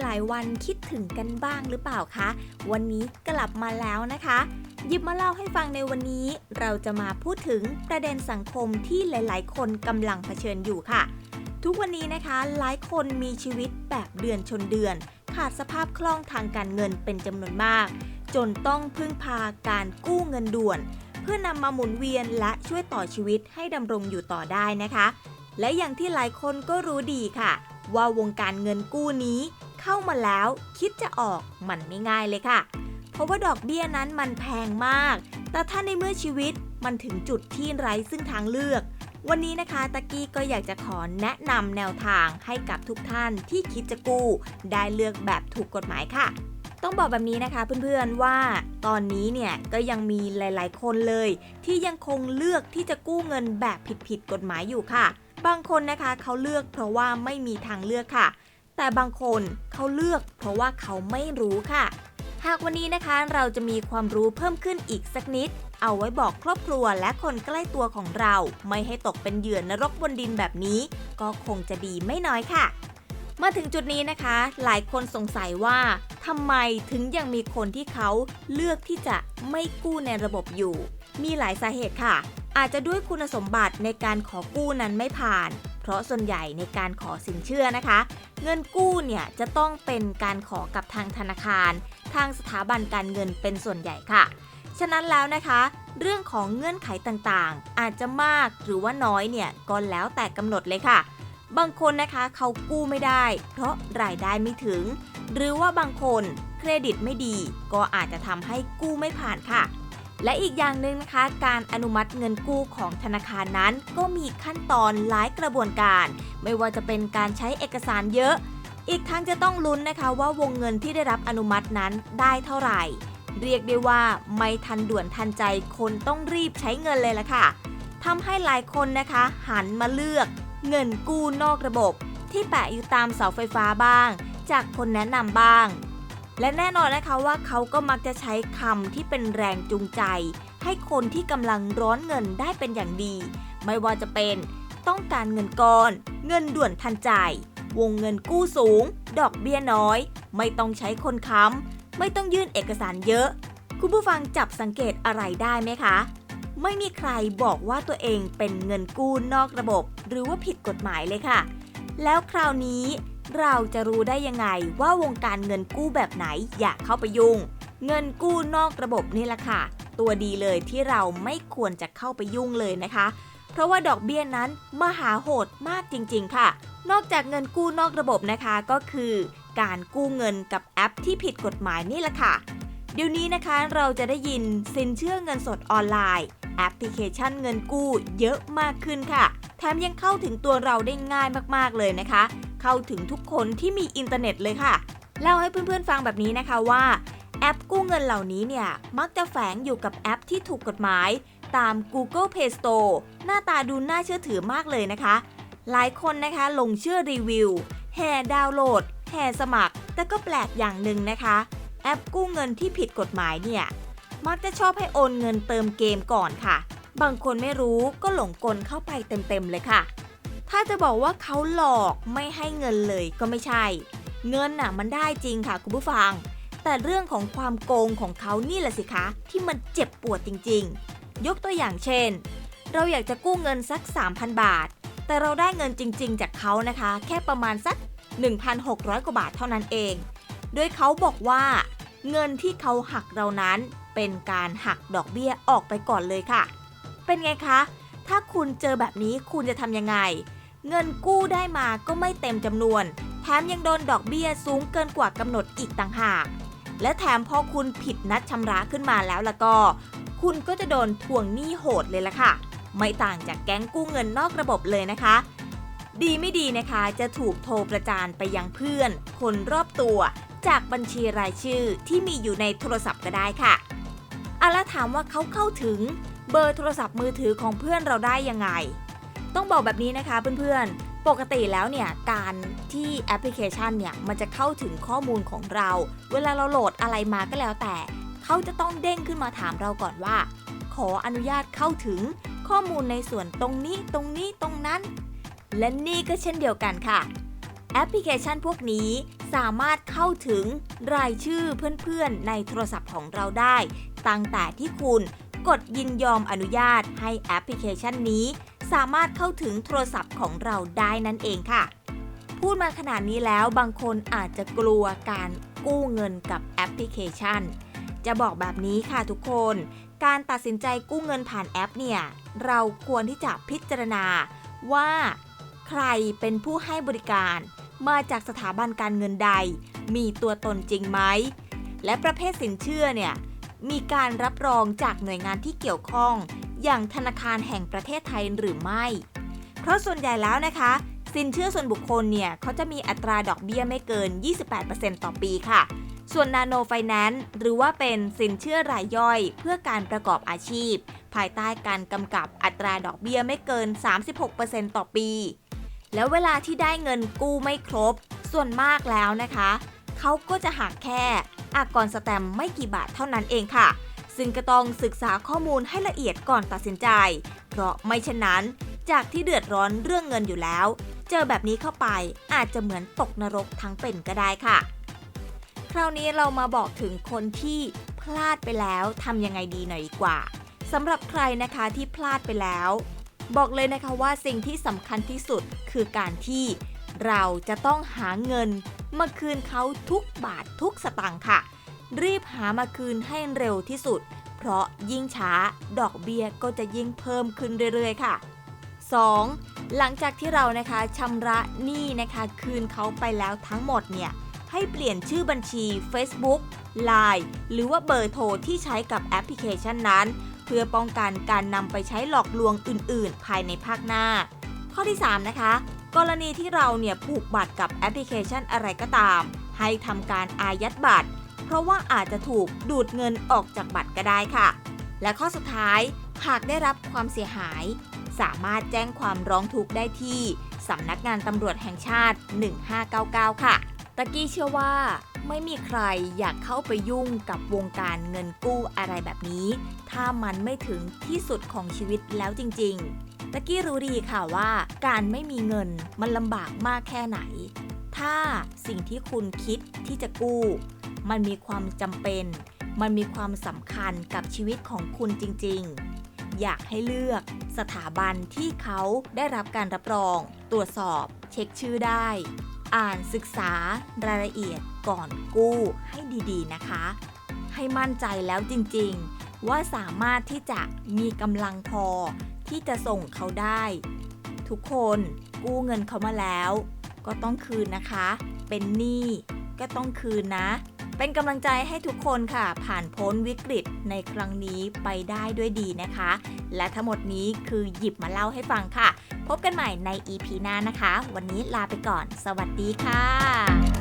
หลายวันคิดถึงกันบ้างหรือเปล่าคะ วันนี้กลับมาแล้วนะคะ หยิบมาเล่าให้ฟังในวันนี้ เราจะมาพูดถึงประเด็นสังคมที่หลาย ๆ คนกำลังเผชิญอยู่ค่ะ ทุกวันนี้นะคะ หลายคนมีชีวิตแบบเดือนชนเดือน ขาดสภาพคล่องทางการเงินเป็นจำนวนมาก จนต้องพึ่งพาการกู้เงินด่วน เพื่อนำมาหมุนเวียนและช่วยต่อชีวิตให้ดำรงอยู่ต่อได้นะคะ และอย่างที่หลายคนก็รู้ดีค่ะว่าวงการเงินกู้นี้ เข้ามาแล้วคิดจะออกมันไม่ง่ายเลยค่ะ เพราะว่าดอกเบี้ยนั้นมันแพงมาก แต่ถ้าในเมื่อชีวิตมันถึงจุดที่ไร้ซึ่งทางเลือก วันนี้นะคะตะกี้ก็อยากจะขอแนะนำแนวทางให้กับทุกท่านที่คิดจะกู้ ได้เลือกแบบถูกกฎหมายค่ะต้องบอกแบบนี้นะคะเพื่อนๆว่าตอนนี้เนี่ยก็ยังมีหลายๆ คนเลย ที่ยังคงเลือกที่จะกู้เงินแบบผิดๆกฎหมายอยู่ค่ะ บางคนนะคะเขาเลือกเพราะว่าไม่มีทางเลือกค่ะ แต่บางคนเขาเลือกเพราะว่าเขาไม่รู้ค่ะ หากวันนี้นะคะเราจะมีความรู้เพิ่มขึ้นอีกสักนิด เอาไว้บอกครอบครัวและคนใกล้ตัวของเรา ไม่ให้ตกเป็นเหยื่อนรกบนดินแบบนี้ ก็คงจะดีไม่น้อยค่ะ มาถึงจุดนี้นะคะ หลายคนสงสัยว่าทำไมถึงยังมีคนที่เขาเลือกที่จะไม่กู้ในระบบอยู่ มีหลายสาเหตุค่ะ อาจจะด้วยคุณสมบัติในการขอกู้นั้นไม่ผ่าน เพราะส่วนใหญ่ในการขอสินเชื่อนะคะ เงินกู้เนี่ยจะต้องเป็นการขอกับทางธนาคาร ทางสถาบันการเงินเป็นส่วนใหญ่ค่ะ ฉะนั้นแล้วนะคะ เรื่องของเงื่อนไขต่างๆ อาจจะมากหรือว่าน้อยเนี่ยก็แล้วแต่กำหนดเลยค่ะ บางคนนะคะเขากู้ไม่ได้ เพราะรายได้ไม่ถึง หรือว่าบางคนเครดิตไม่ดี ก็อาจจะทำให้กู้ไม่ผ่านค่ะ และอีกอย่างหนึ่งนะคะ การอนุมัติเงินกู้ของธนาคารนั้น ก็มีขั้นตอนหลายกระบวนการ ไม่ว่าจะเป็นการใช้เอกสารเยอะ อีกทั้งจะต้องลุ้นนะคะว่าวงเงินที่ได้รับอนุมัตินั้นได้เท่าไหร่ เรียกได้ว่าไม่ทันด่วนทันใจคนต้องรีบใช้เงินเลยล่ะค่ะทำให้หลายคนนะคะ หันมาเลือก เงินกู้นอกระบบ ที่แปะอยู่ตามเสาไฟฟ้าบ้าง จากคนแนะนำบ้าง และแน่นอนนะคะว่าเขาก็มักจะใช้คำที่เป็นแรงจูงใจ ให้คนที่กำลังร้อนเงินได้เป็นอย่างดี ไม่ว่าจะเป็น ต้องการเงินก้อน เงินด่วนทันใจวงเงินกู้สูง ดอกเบี้ยน้อย ไม่ต้องใช้คนค้ำไม่ต้องยื่นเอกสารเยอะ คุณผู้ฟังจับสังเกตอะไรได้ไหมคะ ไม่มีใครบอกว่าตัวเองเป็นเงินกู้นอกระบบ หรือว่าผิดกฎหมายเลยค่ะ แล้วคราวนี้ เราจะรู้ได้ยังไงว่าวงการเงินกู้แบบไหนอยากเข้าไปยุ่ง เงินกู้นอกระบบนี่แหละค่ะ ตัวดีเลยที่เราไม่ควรจะเข้าไปยุ่งเลยนะคะ เพราะว่าดอกเบี้ยนั้นมหาโหดมากจริง ๆ ค่ะ นอกจากเงินกู้นอกระบบนะคะก็คือ การกู้เงินกับแอปที่ผิดกฎหมายนี่แหละค่ะ เดี๋ยวนี้นะคะเราจะได้ยินสินเชื่อเงินสดออนไลน์แอปพลิเคชันเงินกู้เยอะมากขึ้นค่ะ แถมยังเข้าถึงตัวเราได้ง่ายมากๆเลยนะคะ เข้าถึงทุกคนที่มีอินเทอร์เน็ตเลยค่ะ เล่าให้เพื่อนๆฟังแบบนี้นะคะว่า แอปกู้เงินเหล่านี้เนี่ย มักจะแฝงอยู่กับแอปที่ถูกกฎหมาย ตาม Google Play Store หน้าตาดูน่าเชื่อถือมากเลยนะคะ หลายคนนะคะลงเชื่อรีวิวแห่ดาวน์โหลดแห่สมัคร แต่ก็แปลกอย่างหนึ่งนะคะ แอปกู้เงินที่ผิดกฎหมายเนี่ยมักจะชอบให้โอนเงินเติมเกมก่อนค่ะ บางคนไม่รู้ก็หลงกลเข้าไปเต็มๆเลยค่ะ ถ้าจะบอกว่าเขาหลอกไม่ให้เงินเลยก็ไม่ใช่ เงินน่ะมันได้จริงค่ะคุณผู้ฟัง แต่เรื่องของความโกงของเขานี่แหละสิคะที่มันเจ็บปวดจริง ๆ ยกตัวอย่างเช่น เราอยากจะกู้เงินสัก 3,000 บาท แต่เราได้เงินจริง ๆ จากเขานะคะ แค่ประมาณสัก 1,600 กว่าบาทเท่านั้นเอง โดยเขาบอกว่าเงินที่เขาหักเรานั้นเป็นการหักดอกเบี้ยออกไปก่อนเลยค่ะ เป็นไงคะ ถ้าคุณเจอแบบนี้คุณจะทำยังไง เงินกู้ได้มาก็ไม่เต็มจำนวน แถมยังโดนดอกเบี้ยสูงเกินกว่ากำหนดอีกต่างหาก และแถมพอคุณผิดนัดชำระขึ้นมาแล้วละก็ คุณก็จะโดนทวงหนี้โหดเลยละค่ะ ไม่ต่างจากแก๊งกู้เงินนอกระบบเลยนะคะ ดีไม่ดีนะคะจะถูกโทรประจานไปยังเพื่อน คนรอบตัว จากบัญชีรายชื่อที่มีอยู่ในโทรศัพท์ก็ได้ค่ะเอาละถามว่าเขาเข้าถึงเบอร์โทรศัพท์มือถือของเพื่อนเราได้ยังไง ต้องบอกแบบนี้นะคะเพื่อนๆ ปกติแล้วเนี่ยการที่แอปพลิเคชันเนี่ยมันจะเข้าถึงข้อมูลของเรา เวลาเราโหลดอะไรมาก็แล้วแต่ เขาจะต้องเด้งขึ้นมาถามเราก่อนว่า ขออนุญาตเข้าถึงข้อมูลในส่วนตรงนี้ตรงนี้ตรงนั้น และนี่ก็เช่นเดียวกันค่ะแอปพลิเคชันพวกนี้สามารถเข้าถึงรายชื่อเพื่อนๆ ในโทรศัพท์ของเราได้ ตั้งแต่ที่คุณกดยินยอมอนุญาตให้แอปพลิเคชันนี้ สามารถเข้าถึงโทรศัพท์ของเราได้นั่นเองค่ะ พูดมาขนาดนี้แล้วบางคนอาจจะกลัวการกู้เงินกับแอปพลิเคชัน จะบอกแบบนี้ค่ะทุกคน การตัดสินใจกู้เงินผ่านแอปเนี่ย เราควรที่จะพิจารณาว่าใครเป็นผู้ให้บริการ มาจากสถาบันการเงินใด มีตัวตนจริงไหม และประเภทสินเชื่อเนี่ยมีการรับรองจากหน่วยงานที่เกี่ยวข้อง อย่างธนาคารแห่งประเทศไทยหรือไม่ เพราะส่วนใหญ่แล้วนะคะ สินเชื่อส่วนบุคคลเนี่ยเขาจะมีอัตราดอกเบี้ยไม่เกิน 28%ต่อปีค่ะ ส่วนนาโนไฟแนนซ์หรือว่าเป็นสินเชื่อรายย่อย เพื่อการประกอบอาชีพ ภายใต้การกำกับอัตราดอกเบี้ยไม่เกิน 36%ต่อปี แล้วเวลาที่ได้เงินกู้ไม่ครบ ส่วนมากแล้วนะคะ เขาก็จะหักแค่อากรสแตมไม่กี่บาทเท่านั้นเองค่ะ ซึ่งก็ต้องศึกษาข้อมูลให้ละเอียดก่อนตัดสินใจ เพราะไม่เช่นนั้น จากที่เดือดร้อนเรื่องเงินอยู่แล้ว เจอแบบนี้เข้าไปอาจจะเหมือนตกนรกทั้งเป็นก็ได้ค่ะ คราวนี้เรามาบอกถึงคนที่พลาดไปแล้วทำยังไงดีหน่อยดีกว่าสำหรับใครนะคะที่พลาดไปแล้ว บอกเลยนะคะว่าสิ่งที่สำคัญที่สุดคือการที่เราจะต้องหาเงินมาคืนเขาทุกบาททุกสตางค์ค่ะ รีบหามาคืนให้เร็วที่สุด เพราะยิ่งช้าดอกเบี้ยก็จะยิ่งเพิ่มขึ้นเรื่อยๆ ค่ะ 2. หลังจากที่เรานะคะชำระหนี้นะคะคืนเขาไปแล้วทั้งหมดเนี่ยให้เปลี่ยนชื่อบัญชี Facebook Line หรือว่าเบอร์โทรที่ใช้กับแอปพลิเคชันนั้น เพื่อป้องกันการนำไปใช้หลอกลวงอื่น ๆ ภายในภาคหน้า ข้อที่ 3 นะคะ กรณีที่เราเนี่ยผูกบัตรกับแอปพลิเคชันอะไรก็ตาม ให้ทำการอายัดบัตร เพราะว่าอาจจะถูกดูดเงินออกจากบัตรก็ได้ค่ะ และข้อสุดท้าย หากได้รับความเสียหาย สามารถแจ้งความร้องทุกข์ได้ที่สำนักงานตำรวจแห่งชาติ 1599 ค่ะ ตะกี้เชื่อว่าไม่มีใครอยากเข้าไปยุ่งกับวงการเงินกู้อะไรแบบนี้ ถ้ามันไม่ถึงที่สุดของชีวิตแล้วจริง ๆ ตะกี้รู้ดีค่ะว่า การไม่มีเงินมันลำบากมากแค่ไหน ถ้าสิ่งที่คุณคิดที่จะกู้ มันมีความจำเป็น มันมีความสำคัญกับชีวิตของคุณจริง ๆ อยากให้เลือกสถาบันที่เขาได้รับการรับรอง ตรวจสอบเช็คชื่อได้ อ่านศึกษารายละเอียดก่อนกู้ให้ดีๆนะคะ ให้มั่นใจแล้วจริงๆ ว่าสามารถที่จะมีกำลังพอที่จะส่งเขาได้ ทุกคนกู้เงินเขามาแล้ว ก็ต้องคืนนะคะ เป็นหนี้ก็ต้องคืนนะ เป็นกำลังใจให้ทุกคนค่ะ ผ่านพ้นวิกฤตในครั้งนี้ไปได้ด้วยดีนะคะ และทั้งหมดนี้คือหยิบมาเล่าให้ฟังค่ะ พบกันใหม่ใน EP หน้านะคะ วันนี้ลาไปก่อน สวัสดีค่ะ